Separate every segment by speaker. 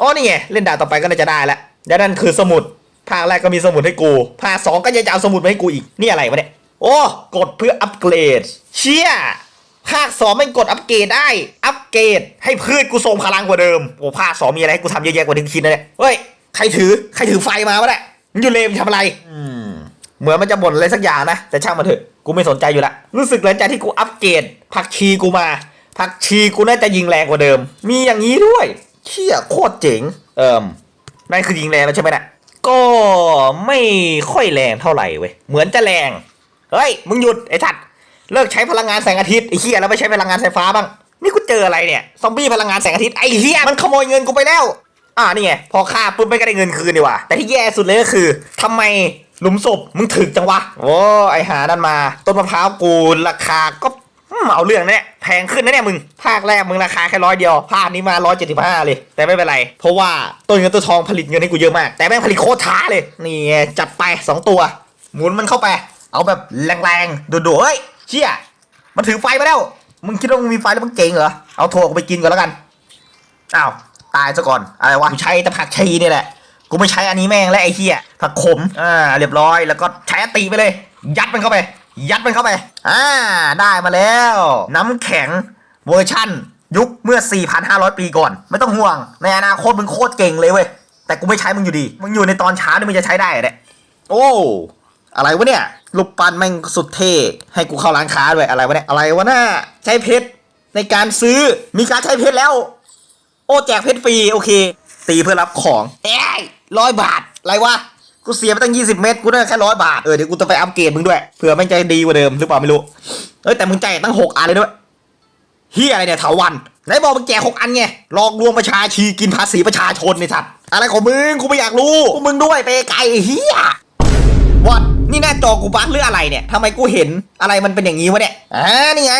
Speaker 1: อ๋อนี่ไงเล่นด่านต่อไปก็น่าจะได้ละแล้วนั่นคือสมุดภาคแรกก็มีสมุดให้กู ภาคสองก็ยังจะเอาสมุดมาให้กูอีก นี่อะไรวะเนี่ย โอ้กดเพื่ออัปเกรด เชี่ย ภาคสองไม่กดอัปเกรดได้ อัปเกรด ให้พืชกูทรงพลังกว่าเดิม โอ้ภาคสองมีอะไรให้กูทำเยอะแยะกว่าที่คิดนะเนี่ย เฮ้ย ใครถือ ใครถือไฟมาวะเนี่ยมึงอยู่เลมทำอะไร อืม เหมือนมันจะบ่นอะไรสักอย่างนะ แต่ช่างมันเถอะ กูไม่สนใจอยู่ละ รู้สึกหลังจากที่กูอัปเกรดผักชีกูมา ผักชีกูน่าจะยิงแรงกว่าเดิม มีอย่างนี้ด้วย เชี่ยโคตรเจ๋ง เอิมนั่นคือยิงแรงแล้วใช่ไหมนะ่ะก็ไม่ค่อยแรงเท่าไหร่เว้ย เหมือนจะแรง เฮ้ย มึงหยุดไอ้ทัดเลิกใช้พลังงานแสงอาทิตย์ไอ้เหี้ยแล้วไปใช้พลังงานไฟฟ้าบ้าง นี่กูเจออะไรเนี่ย ซอมบี้พลังงานแสงอาทิตย์ไอ้เหี้ยมันขโมยเงินกูไปแล้ว อ่านี่ไง พอฆ่าปุ๊บไม่ก็ได้เงินคืนดีว่ะแต่ที่แย่สุดเลยก็คือทำไมหลุมศพมึงถึกจังวะ โอ้ไอหานั่นมา ต้นมะพร้าวกูราคาก็ เอาเรื่องนะเนี่ยแพงขึ้นนะเนี่ยมึง ภาคแรกมึงราคาแค่ร้อยเดียว ภาคนี้มาร้อยเจ็ดสิบห้าเลย แต่ไม่เป็นไร เพราะว่าต้นเงินตัวทองผลิตเงินให้กูเยอะมาก แต่แม่งผลิตโคตรช้าเลย นี่จัดไปสองตัว หมุนมันเข้าไป เอาแบบแรงๆดดๆเฮ้ยเชี่ยมันถือไฟมาแล้ว มึงคิดว่ามึงมีไฟแล้วมึงเก่งเหรอ เอาถั่วกูไปกินก่อนแล้วกัน อ้าวตายซะก่อน อะไรวะ กูใช้ต่ผักชีนี่แหละ กูไม่ใช้อันนี้แม่งและไอ้เหี้ยผักขม อ่า เรียบร้อย แล้วก็ใช้ติไปเลย ยัดมันเข้าไป ยัดมันเข้าไป อ่า ได้มาแล้ว น้ำแข็งเวอร์ชั่น ยุคเมื่อ 4,500 ปีก่อน ไม่ต้องห่วง ในอนาคตมึงโคตรเก่งเลยเว้ย แต่กูไม่ใช้มึงอยู่ดี มึงอยู่ในตอนเช้านี่มึงจะใช้ได้เหรอเนี่ยโอ้ อะไรวะเนี่ยลูกปั้นแม่งสุดเท่ ให้กูเข้าร้านค้าด้วยอะไรวะเนี่ย อะไรวะน่าใช้เพชรในการซื้อ มีการใช้เพชรแล้ว โอ้แจกเพชรฟรีโอเค ตีเพื่อรับของ เอ้ยร้อยบาท อะไรวะ กูเสียไปตั้ง 20 เม็ดกูได้แค่ร้อยบาท เออเดี๋ยวกูต้องไปอัปเกรดมึงด้วย เผื่อแม่งจะดีกว่าเดิมหรือเปล่าไม่รู้ เอ้ยแต่มึงแจกตั้ง 6 อันเลยด้วยเฮียอะไรเนี่ยเถาวันไหนบอกมึงแจก6อันไงหลอกลวงประชาชีกินภาษีประชาชนในสัตว์ อะไรของมึงกูไม่อยากรู้พวกมึงด้วยไปไกลไอ้เฮียวัดนี่หน้าจอกูบั๊กหรืออะไรเนี่ยทำไมกูเห็นอะไรมันเป็นอย่างนี้วะเนี่ยอ่านี่ไง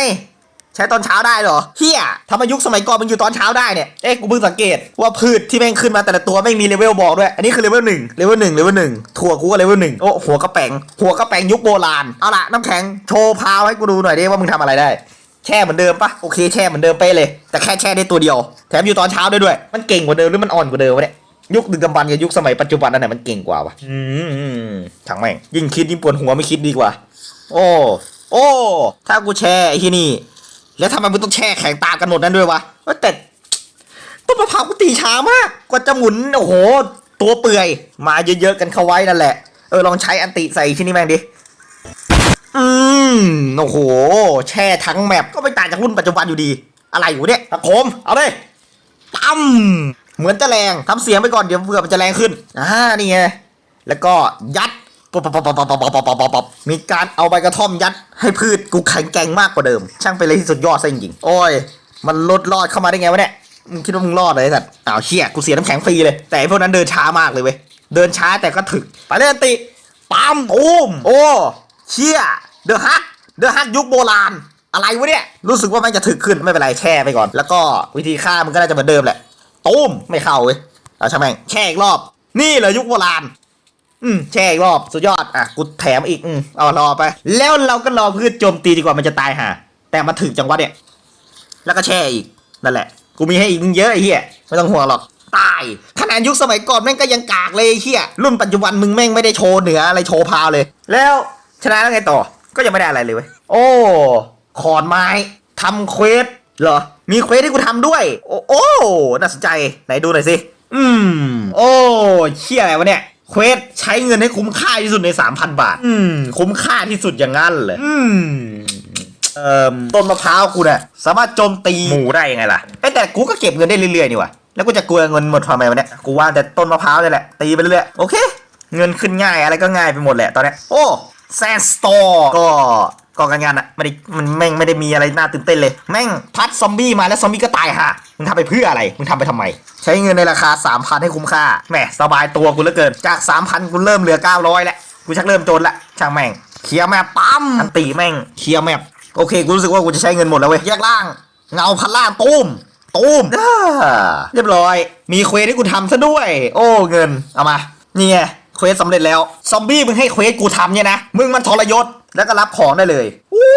Speaker 1: ใช้ตอนเช้าได้เหรอเฮียทำไมยุคสมัยก่อนมันอยู่ตอนเช้าได้เนี่ยเอ๊ะกูเพิ่งสังเกตว่าพืชที่แม่งขึ้นมาแต่ละตัวไม่มีเลเวลบอกด้วย อันนี้คือเลเวลหนึ่งเลเวลหนึ่งเลเวลหนึ่งถั่วกูก็เลเวลหนึ่งโอ้หัวกระแปงหัวกระแปงยุคโบราณเอาละน้ำแข็งโชว์พาวให้กูดูหน่อยดิว่ามึงทำอะไรได้แช่เหมือนเดิมปะโอเคแช่เหมือนเดิมเป๊ะเลย แต่แค่แช่ได้ตัวเดียว แถมอยู่ตอนเช้าด้วยด้วย มันเก่งกว่าเดิมหรือมันอ่อนกว่าเดิมวะเนี่ยยุคดึกดำบรรพ์กับยุคสมัยปัจจุบันอันไหนมันเก่งกว่าวะอืมช่างแม่งยิ่งคิดยิ่งปวดหัวไม่คิดดีกว่า โอ้ โอ้ ถ้ากูแช่ไอ้ที่นี่ แล้วทำไมมึงต้องแช่แข็งตามกันหมดนั้นด้วยวะแต่ต้นมะพร้าวกูตีช้ามาก กว่าจะหมุนโอ้โห ตัวเปื่อย มาเยอะๆกันเข้าไว้นั่นแหละ เออลองใช้อันติใส่ที่นี่แม่งดิ อืมโอ้โห แช่ทั้งแมปก็ไม่ต่างจากรุ่นปัจจุบันอยู่ดี อะไรอยู่เนี่ยตะโคม เอาเลยตั้มเหมือนจะแรงทำเสียงไปก่อนเดี๋ยวเผื่อมันจะแรงขึ้นอ่านี่ไงแล้วก็ยัด ปบปบปบปบปบปบปบปบมีการเอาใบกระท่อมยัดให้พืชกูแข็งแกร่งมากกว่าเดิม ช่างเป็นอะไรที่สุดยอดซะจริงๆโอ้ย มันลดรอดเข้ามาได้ไงวะเนี่ยมึงคิดว่ามึงรอดเลยสัตว์อ้าวเชี่ยกูเสียน้ำแข็งฟรีเลย แต่พวกนั้นเดินช้ามากเลยเว้ยเดินช้าแต่ก็ถึกไปเลยอันติปั๊มตูมโอ้เชี่ยเดอะฮักเดอะฮักยุคโบราณ อะไรวะเนี่ยรู้สึกว่ามันจะถึกขึ้นไม่เป็นไรแช่ไปก่อน แล้วก็วิธีฆ่ามันก็น่าจะเหมือนเดิมแหละตูมไม่เข้าเว้ยเอาช่างแม่งแช่อีกรอบ นี่เหรอยุคโบราณ อืมแช่อีกรอบสุดยอดอะกูแถมอีกอืมเอารอไป แล้วเราก็รอพืชโจมตีดีกว่ามันจะตายห่าแต่มันถึกจังหวะเนี่ย แล้วก็แช่อีกนั่นแหละ กูมีให้อีกมึงเยอะไอ้เหี้ยไม่ต้องห่วงหรอกตายขนาดยุคสมัยก่อนแม่งก็ยังกากเลยไอ้เหี้ยรุ่นปัจจุบันมึงแม่งไม่ได้โชว์เหนืออะไรโชว์พาวเลย แล้วชนะแล้วไงต่อก็ยังไม่ได้อะไรเลยเว้ยโอ้ขอนไม้ทำเควสเหรอ มีเควสที่กูทำด้วย โอ้โอ้น่าสนใจ ไหนดูหน่อยสิ อืม โอ้เชี่ยอะไรวะเนี่ย เควสใช้เงินให้คุ้มค่าที่สุดใน 3,000 บาท อืม คุ้มค่าที่สุดอย่างนั้นเลย อืม เอ่อต้นมะพร้าวกูเนี่ยสามารถโจมตีหมูได้ยังไงล่ะเอ้ยแต่กูก็เก็บเงินได้เรื่อยๆนี่หว่ะแล้วกูจะกลัวเงินหมดทำไมวะเนี่ยกูว่าแต่ต้นมะพร้าวนี่แหละตีไปเรื่อยๆโอเค เงินขึ้นง่ายอะไรก็ง่ายไปหมดแหละตอนเนี้ยโอ้แซนสโตร์ก็ ก็งานงานๆอะไม่ได้มันแม่งไม่ได้มีอะไรน่าตื่นเต้นเลย แม่งพัดซอมบี้มาแล้วซอมบี้ก็ตายห่ามึงทำไปเพื่ออะไรมึงทำไปทำไม ใช้เงินในราคา 3,000 ให้คุ้มค่าแหมสบายตัวกูเหลือเกินจาก 3,000 กูเริ่มเหลือ 900 แล้วกูชักเริ่มจนละช่างแม่งเคลียร์แมปปั๊มอันตีแม่งเคลียร์แมปโอเคกูรู้สึกว่ากูจะใช้เงินหมดแล้วเว้ยแยกล่างเงาพันล่างตูมตูมอ่าเรียบร้อย มีเควสให้กูทำซะด้วย โอ้เงินเอามานี่ไงเควสสำเร็จแล้วซอมบี้มึงให้เควสกูทำเนี่ยนะมึงมันทรยศ แล้วก็รับของได้เลยอู้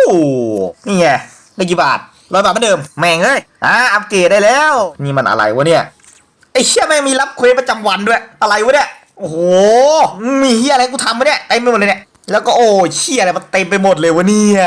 Speaker 1: นี่ไงได้กี่บาทร้อยบาทเหมือนเดิม แม่งเอ้ยอ่าอัปเกรดได้แล้ว นี่มันอะไรวะเนี่ยไอ้เชี่ยแม่งมีรับเควสประจำวันด้วย อะไรวะเนี่ยโอ้โหมีเฮียอะไรกูทำวะเนี่ยเต็มไปหมดเลยเนี่ยแล้วก็โอ้เชี่ยอะไรมันเต็มไปหมดเลยวะเนี่ย